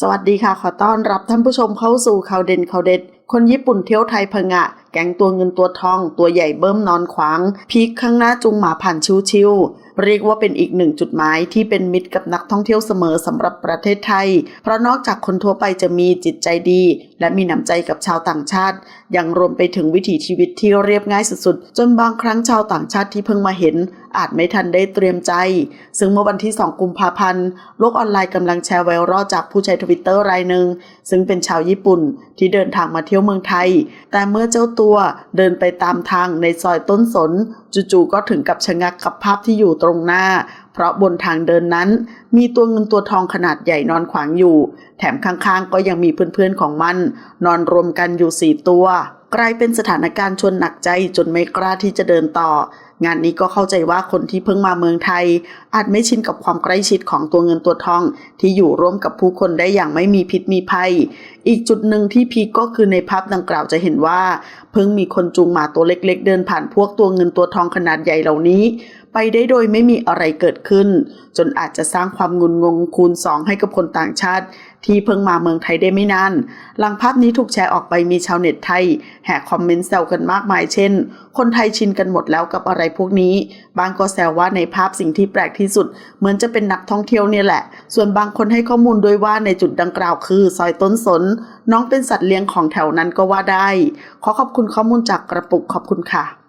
สวัสดีค่ะ ขอต้อนรับท่านผู้ชมเข้าสู่ข่าวเด่นข่าวเด็ด คนญี่ปุ่นเที่ยวไทยพังะ ก๊งตัวเงินตัวทอง ตัวใหญ่เบิ้มนอนขวางพีคข้างหน้าจุงหมาผ่านชิวๆเรียกว่าเป็นอีกหนึ่งจุดหมายที่เป็นมิตรกับนักท่องเที่ยวเสมอสำหรับประเทศไทย เพราะนอกจากคนทั่วไปจะมีจิตใจดี และมีน้ำใจกับชาวต่างชาติ ยังรวมไปถึงวิถีชีวิตที่เรียบง่ายสุดๆ จนบางครั้งชาวต่างชาติที่เพิ่งมาเห็น อาจไม่ทันได้เตรียมใจ ซึ่งเมื่อวันที่ 2 กุมภาพันธ์โลกออนไลน์กำลังแชร์ไวรัลจากผู้ใช้ทวิตเตอร์รายหนึ่งซึ่งเป็นชาวญี่ปุ่นที่เดินทางมาเที่ยวเมืองไทย แต่เมื่อเจ้าตัวเดินไปตามทางในซอยต้นสน จู่ๆก็ถึงกับชะงักกับภาพที่อยู่ตรงหน้า เพราะบนทางเดินนั้น มีตัวเงินตัวทองขนาดใหญ่นอนขวางอยู่ แถมข้างๆ ก็ยังมีเพื่อนๆของมัน นอนรวมกันอยู่สี่ตัว กลายเป็นสถานการณ์ชวนหนักใจจนไม่กล้าที่จะเดินต่อ งานนี้ก็เข้าใจว่าคนที่เพิ่งมาเมืองไทย อาจไม่ชินกับความใกล้ชิดของตัวเงินตัวทอง ที่อยู่ร่วมกับผู้คนได้อย่างไม่มีพิษมีภัย อีกจุดหนึ่งที่พีก็คือในภาพดังกล่าวจะเห็นว่า เพิ่งมีคนจูงหมาตัวเล็ก ๆ เดินผ่านพวกตัวเงินตัวทองขนาดใหญ่เหล่านี้ ไปได้โดยไม่มีอะไรเกิดขึ้น จนอาจจะสร้างความงุนงงคูณสองให้กับคนต่างชาติ ที่เพิ่งมาเมืองไทยได้ไม่นาน หลังภาพนี้ถูกแชร์ออกไปมีชาวเน็ตไทย แห่คอมเมนต์แซวกันมากมายเช่น คนไทยชินกันหมดแล้วกับอะไรพวกนี้ บางก็แซวว่าในภาพสิ่งที่แปลกที่สุด เหมือนจะเป็นนักท่องเที่ยวเนี่ยแหละ ส่วนบางคนให้ข้อมูลด้วยว่าในจุดดังกล่าวคือ ซอยต้นสน น้องเป็นสัตว์เลี้ยงของแถวนั้นก็ว่าได้ ขอขอบคุณข้อมูลจากกระปุกขอบคุณค่ะ